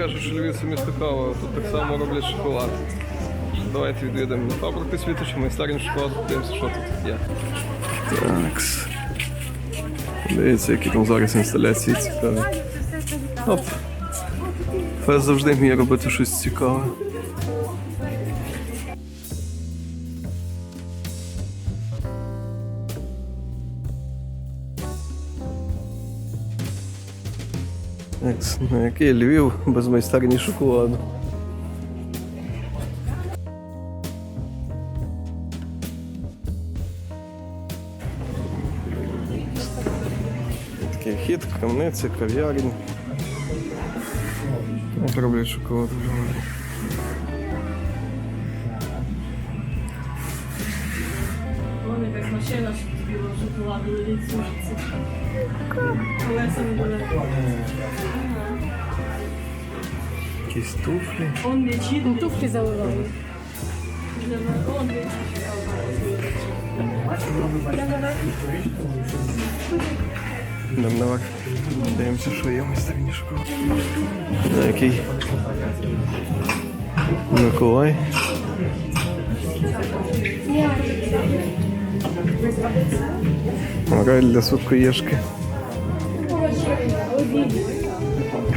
кажуть, що Львів це місто кава, тут так само роблять шоколад. Давайте відвідаємо на фабрику світочі, майстерню шоколаду, подивимося, що тут є. Так. Дивіться, які там зараз інсталяції цікаві. Оп. Фес завжди вміє робити щось цікаве. Ну який Львів без майстерні шоколаду. Такий хід, крамниця, кав'ярні. Роблять шоколад в Львові. Вон якась машина білого шоколаду лежить сушиться. Колеса не далеко. Якісь туфлі. Он лічить. Ну, туфлі заливали. Он лічить. Йдемо наверх. Дивимося, що є в майстерні шоколад. На який Миколай. Рай для сладкоєшки.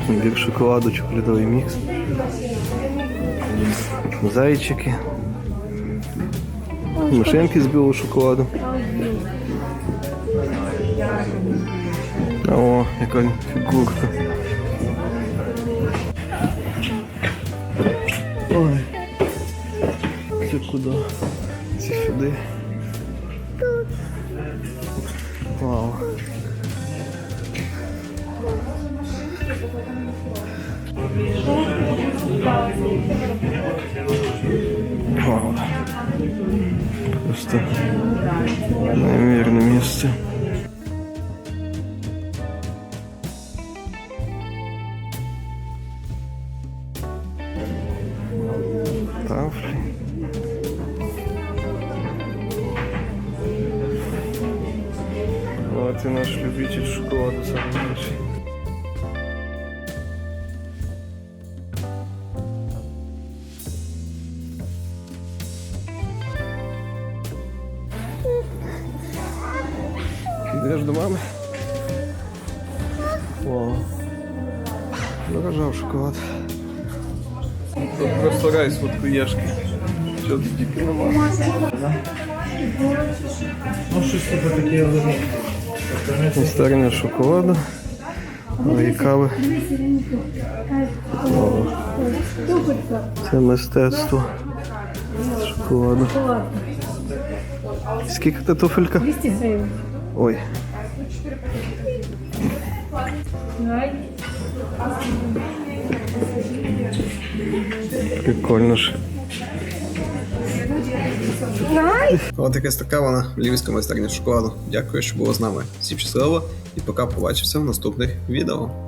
Бір шоколаду, чоколядовий мікс. Зайчики. Машинки з білого шоколаду. О, яка фігурка. Ой. Це куди? Це сюди. Вау. Вау. Просто неймовірне місце. Тафлі. Вот и наш любитель шоколада самый лучший. Йдеш до мами? Вау. Дорожав шоколад. Тут просто рай сладкоєшки. Що тут тільки нема. Ну, щось типу таке лежить. Майстерня шоколаду. Ой, кави. Це мистецтво шоколаду. Скільки та туфелька? 200 гривень. Ой. Прикольно ж. От якась така вона львівська майстерня шоколаду. Дякую, що було з нами. Всім щасливо і пока побачимося в наступних відео.